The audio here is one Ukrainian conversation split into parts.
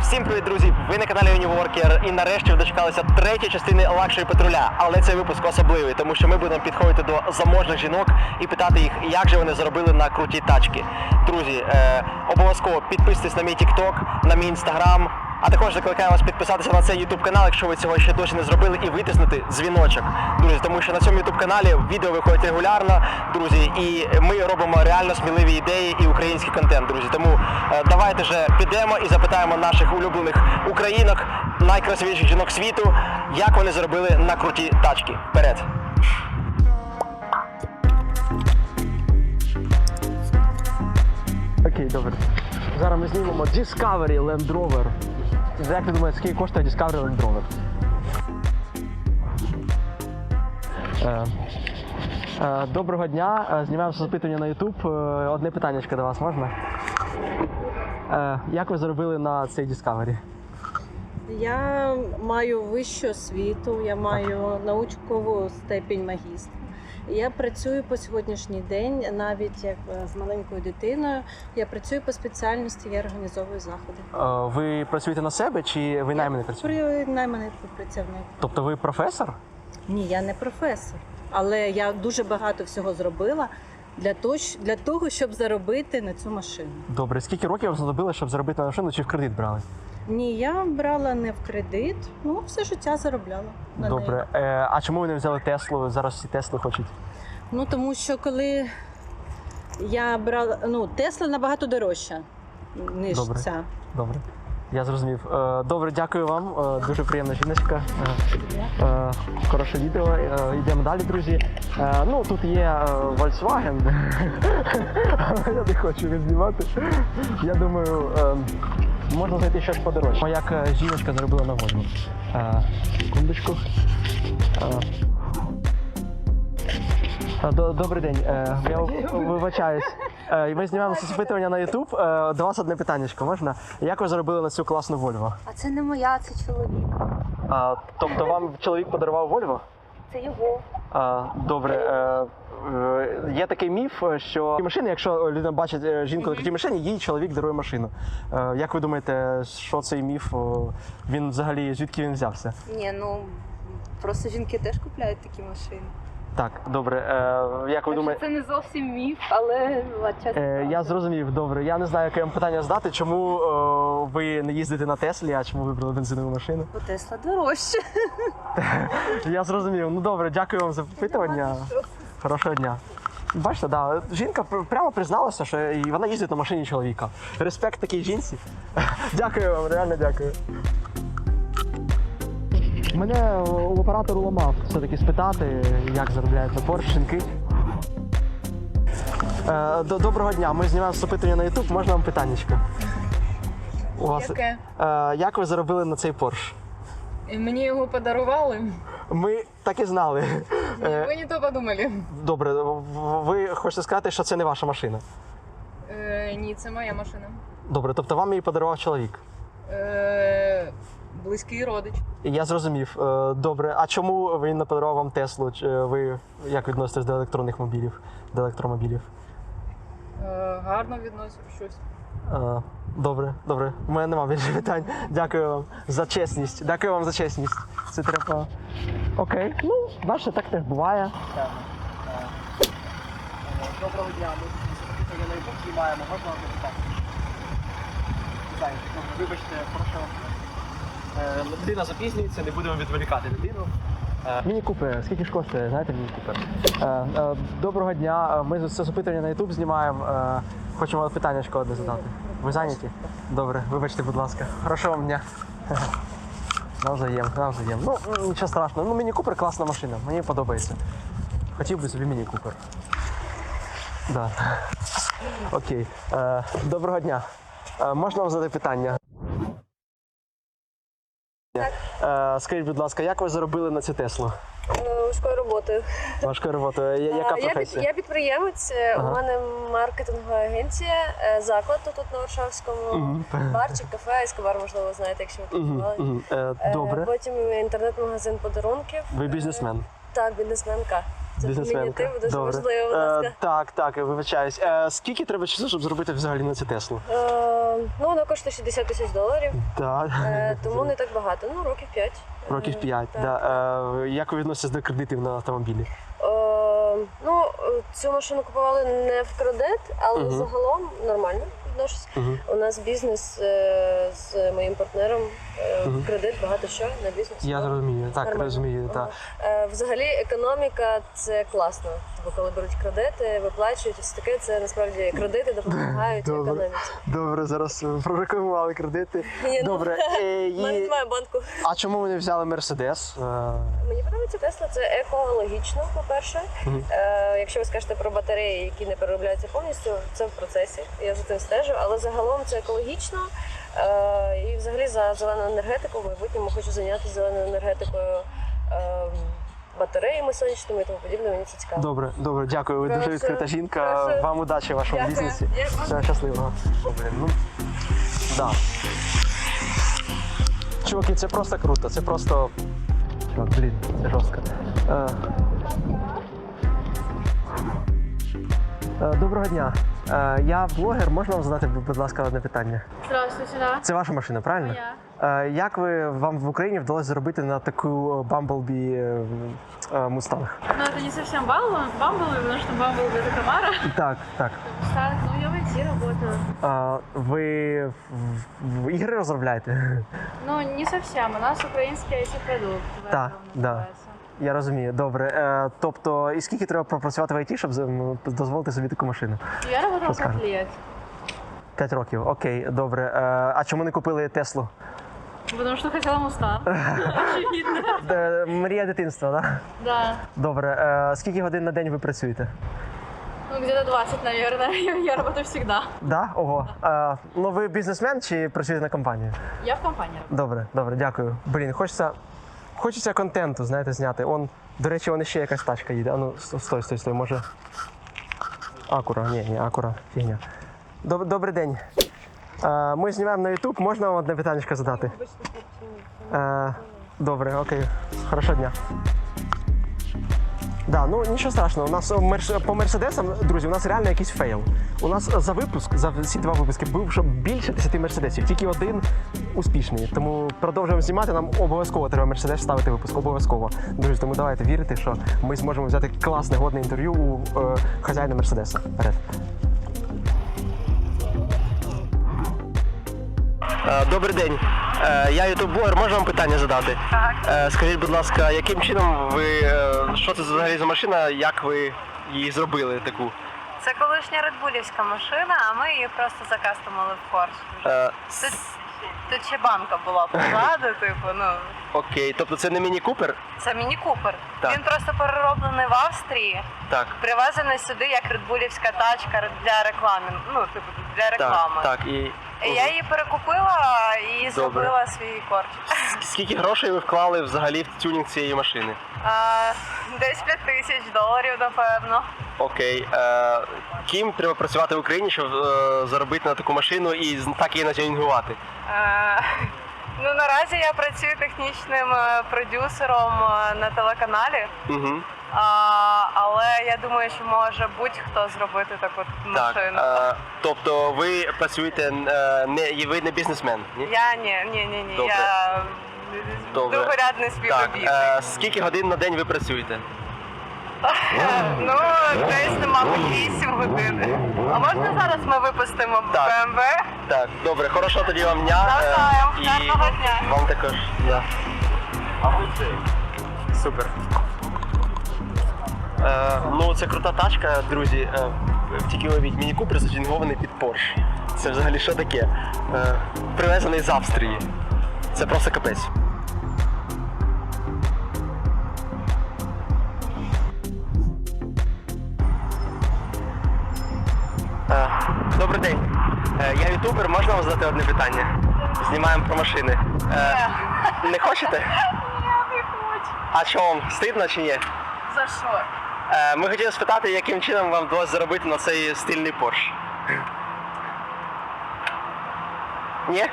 Всім привіт, друзі! Ви на каналі Uniworker і нарешті дочекалися третьої частини лакшері патруля. Але цей випуск особливий, тому що ми будемо підходити до заможних жінок і питати їх, як же вони заробили на круті тачки. Друзі, е, обов'язково підписуйтесь на мій TikTok, на мій Instagram. А також закликаю вас підписатися на цей YouTube канал, якщо ви цього ще досі не зробили, і витиснути дзвіночок. Друзі, тому що на цьому YouTube каналі відео виходять регулярно, друзі, і ми робимо реально сміливі ідеї і український контент, друзі. Тому е, давайте же підемо і запитаємо наших улюблених українок, найкрасивіших жінок світу, як вони заробили на круті тачки. Вперед! Окей, добре. Зараз ми знімемо Discovery Land Rover. Як ви думаєте, скільки коштує Discovery Land Rover? Е, е, Доброго дня. Е, Знімаємо запитання на YouTube. Е, Одне питання до вас можна? Е, Як ви заробили на цей Discovery? Я маю вищу освіту, я маю наукову степінь магістра. Я працюю по сьогоднішній день, навіть як е, з маленькою дитиною. Я працюю по спеціальності, я організовую заходи. Ви працюєте на себе чи ви найманий працюєте? При найманий працівник. Тобто ви професор? Ні, я не професор, але я дуже багато всього зробила для того, для того щоб заробити на цю машину. Добре. Скільки років вам знадобилось, щоб заробити на машину чи в кредит брали? Ні, я брала не в кредит, ну все життя заробляла. На неї. Добре. Е, А чому ви не взяли Теслу? Зараз всі Тесли хочуть. Ну тому що коли я брала, ну Тесла набагато дорожча, ніж Добре. ця. Добре. Я зрозумів. Е, Добре, дякую вам. Е, Дуже приємна жіночка. Е, е, Хороше відео. Е, Йдемо далі, друзі. Е, Ну, тут є е, Volkswagen. Але Я не хочу його знімати. Я думаю, е, можна знайти щось подорожче. О, Як е, жіночка заробила на воду. Е, Секундочку. Е, Е, до- Добрий день. Е, Я в- вибачаюсь. Е, Ми знімаємо це запитування на YouTube. Е, До вас одне питання, можна? Як ви заробили на цю класну Volvo? А це не моя, це чоловік. А, тобто вам чоловік подарував Volvo? Це його. А, добре. Е, е, є такий міф, що ті машини, якщо людина бачить е, жінку на такій машині, їй чоловік дарує машину. Е, як ви думаєте, що цей міф? Він взагалі звідки він взявся? Ні, ну просто жінки теж купляють такі машини. Так, добре. Е, як ви думаєте? Це не зовсім міф, але часто. Е, я зрозумів, добре. Я не знаю, яке вам питання здати. Чому е, ви не їздите на Теслі, а чому вибрали бензинову машину? Бо Тесла дорожче. Я зрозумів. Ну добре, дякую вам за запитування. Хорошого дня. Бачите, да, жінка прямо призналася, що і вона їздить на машині чоловіка. Респект такій жінці. Дякую вам, реально дякую. Мене у оператору ламав все-таки спитати, як заробляють на жінки. Е, до- Доброго дня. Ми знімаємо запитання на YouTube. Можна вам питаннячко? У вас, Яке? Е, як ви заробили на цей? І мені його подарували. Ми так і знали. Е, Ви не то подумали. Добре, в- ви хочете сказати, що це не ваша машина. Е, ні, це моя машина. Добре, тобто вам її подарував чоловік. Е, близький родич. Я зрозумів. Е, Добре, а чому він не подарував вам Теслу? Чи Ви як відноситесь до електронних мобілів, до електромобілів? Е, гарно відносив щось. Е, Добре, добре. У мене немає більше питань. Дякую вам за чесність. Дякую вам за чесність. Це треба. Окей. Ну, бачите, так теж буває. Доброго дня. Ми на YouTube знімаємо. Можна вам запитати? Вибачте, прошу. Е, Людина запізнюється, не будемо відволікати людину. Міні Купер, скільки ж коштує, знаєте, Міні Купер? Е, Доброго дня. Е, Ми це запитання на YouTube знімаємо. Е, Хочемо питання одне задати. Ви зайняті? Добре, вибачте, будь ласка. Хорошого вам дня. Навзаєм, навзаєм. Ну, нічого страшного. Ну, Міні Купер класна машина, мені подобається. Хотів би собі Міні Купер. Да. Окей. Е, Доброго дня. Е, Можна вам задати питання? Е, Скажіть, будь ласка, як ви заробили на цю Теслу? Важкою роботою. Важкою роботою. Я- Яка Е, я, під- професія? я підприємець. е, Ага. У мене маркетингова агенція, е, заклад тут на Варшавському. Мгм. Барчик, кафе, ескобар, можливо, знаєте, якщо ви Мгм, купували. мгм. Е, Е, Добре. Потім інтернет-магазин подарунків. Ви Е, бізнесмен. Так, бізнесменка. Це Бізнесменка. фемінітив, дуже Добре. важливо, будь ласка. Е, так, так, вибачаюсь. Е, скільки треба часу, щоб зробити взагалі на цю Теслу? Е, ну, вона коштує 60 тисяч доларів, Так. е, тому не так багато. Ну, років 5. Років 5. так. Да. Е, як ви відноситесь до кредитів на автомобілі? Е, ну, е, цю машину купували не в кредит, але Мгм. загалом нормально відношусь. Угу. У нас бізнес е, з моїм партнером е, Мгм. кредит багато що на бізнес. Я зрозумію, так, нормально. розумію. Так. Ага. Е, Взагалі економіка це класно. Бо коли беруть кредити, виплачують все таке, це насправді кредити допомагають Добре. економіці. Добре, зараз ви прорекламували кредити. Ні, ну, Добре. Е, в мене і... немає банку. А чому ви не взяли Мерседес? Е, Мені подобається Тесла, це екологічно, по-перше. Мгм. Е, якщо ви скажете про батареї, які не переробляються повністю, це в процесі. Я за цим стежу, але загалом це екологічно. Е, і взагалі за зелену енергетику в майбутньому хочу зайнятися зеленою енергетикою. Е, Батареями сонячними і тому подібне, мені це цікаво. Добре, добре, дякую. Ви дуже відкрита жінка. прошу. Вам удачі в вашому Дякую. бізнесі. Дякую. Все щасливо. Блін, ну. Да. Чуваки, це просто круто. Це просто. Чувак, блін, це жорстко. Е... Е, Доброго дня. Е, Я блогер, можна вам задати, будь ласка, одне питання? Здравствуйте, да. Це ваша машина, правильно? Моя. Е, Як ви вам в Україні вдалося заробити на таку Bumblebee е, е, Mustang? Но это не совсем Бамбл, Бамбл, потому что Бамбл это Камара. Так, так. Так, ну я в IT работаю. А, ви в, в ігри розробляєте? Ну, не совсем. У нас украинский IT-продукт. в Да, этом да. называется. Я розумію. Добре. Е, тобто, і скільки треба пропрацювати в ІТ, щоб дозволити собі таку машину? Ну, Я работала 5 скажешь? лет. П'ять років. Окей, добре. Е, а чому не купили Теслу? Потому что хотела Мустанг. Очевидно. Мрія дитинства, так? Да? Да. Добре. Е, скільки годин на день ви працюєте? Ну, где-то 20, наверное. Я, я работаю всегда. Да? Ого. Е, ну ви бізнесмен чи працюєте на компанію? Я в работаю. Добре, добре, дякую. Блін, хочеться, хочеться контенту, знаєте, зняти. Он, до речі, вон ще якась тачка їде. А ну, стой, стой, стой, може. Акура, ні, ні, акура, фігня. Доб, добрий день. Е, ми знімаємо на YouTube, можна вам одне питання задати? Е, добре, окей. Хорошого дня. Да, ну нічого страшного. У нас е, мерс- по мерседесам, друзі, у нас реально якийсь фейл. У нас за випуск, за всі два випуски, був вже більше 10 мерседесів, тільки один успішний. Тому продовжуємо знімати. Нам обов'язково треба мерседес ставити випуск. Обов'язково. Друзі, тому давайте вірити, що ми зможемо взяти класне годне інтерв'ю у е, хазяїна мерседеса. Вперед. Добрий день. Е, Я ютуб-блогер, можу вам питання задати? Так. Скажіть, будь ласка, яким чином ви. е, Що це взагалі за машина? Як ви її зробили таку? Це колишня редбулівська машина, а ми її просто закастомили в. Е, Тут, тут ще банка була позаду, типу, ну Окей, тобто це не міні Купер? це міні Купер. Так. Він просто перероблений в Австрії, Так. привезений сюди як редбулівська тачка для реклами. Ну, типу, для реклами. Так, так. І Я її перекупила і зробила свій корчик. скільки грошей ви вклали взагалі в тюнінг цієї машини? А, десь 5 тисяч доларів, напевно. Окей. Е, ким треба працювати в Україні, щоб е, заробити на таку машину і з- так її натюнінгувати? Е, Ну наразі я працюю технічним е, продюсером е, на телеканалі. Угу. А, але я думаю, що може будь-хто зробити таку Так. машину. Е, тобто ви працюєте не і ви не бізнесмен? Ні? Я ні, ні, ні, ні. Добре. Я Добре. другорядний Так. співробітник. Е, скільки годин на день ви працюєте? Ну, десь нема 8 годин. А можна зараз ми випустимо Так. БМВ? Так, добре, хорошого тоді вам дня. е, Навзаєм. і Гарного дня. Вам також. Да. Супер. Е, ну, це крута тачка, друзі. Е, тільки уявіть, міні купер затюнгований під Porsche. Це взагалі що таке? Е, привезений з Австрії. Це просто капець. Добрий день. Е, Я ютубер, можна вам задати одне питання? Знімаємо про машини. Е, Не хочете? Я не хочу. А що вам стидно чи ні? За що? Е, Ми хотіли спитати, яким чином вам вдалося заробити на цей стильний Порш. Ні?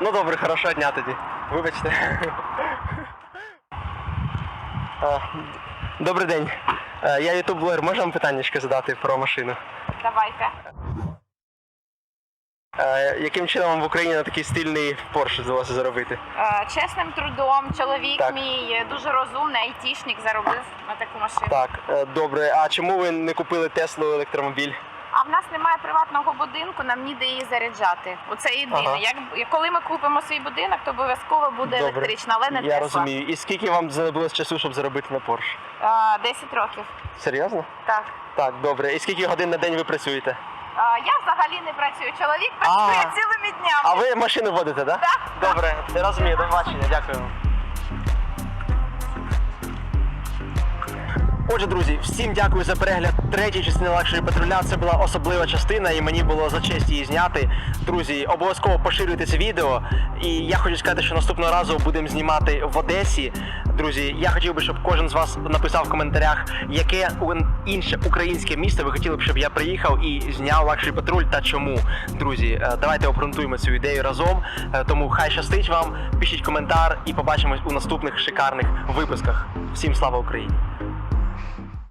Ну добре, хорошого дня тоді. Вибачте. Е, Добрий день. Е, Я ютуб-блогер, можна вам питання задати про машину? Давайте. Яким чином в Україні на такий стильний Porsche вдалося заробити? Чесним трудом, чоловік Так. мій е, дуже розумний, айтішник заробив на таку машину. Так, е, добре. А чому ви не купили Теслу електромобіль? А в нас немає приватного будинку, нам ніде її заряджати. Оце єдине. Ага. Як коли ми купимо свій будинок, то обов'язково буде Добре. електрична, але не Я Тесла. розумію. І скільки вам знадобилось часу, щоб заробити на Porsche? Е, 10 років. Серйозно? Так. Так, добре. І скільки годин на день ви працюєте? Я взагалі не працюю. Чоловік працює А. цілими днями. А ви машину водите, так? Так. Добре, я розумію, до побачення, дякую. Отже, друзі, всім дякую за перегляд третьої частини лакшері патруля. Це була особлива частина, і мені було за честь її зняти. Друзі, обов'язково поширюйте це відео. І я хочу сказати, що наступного разу будемо знімати в Одесі. Друзі, я хотів би, щоб кожен з вас написав в коментарях, яке інше українське місто ви хотіли б, щоб я приїхав і зняв лакшері патруль та чому. Друзі, е, давайте обґрунтуємо цю ідею разом. Е, Тому хай щастить вам, пишіть коментар і побачимось у наступних шикарних випусках. Всім слава Україні!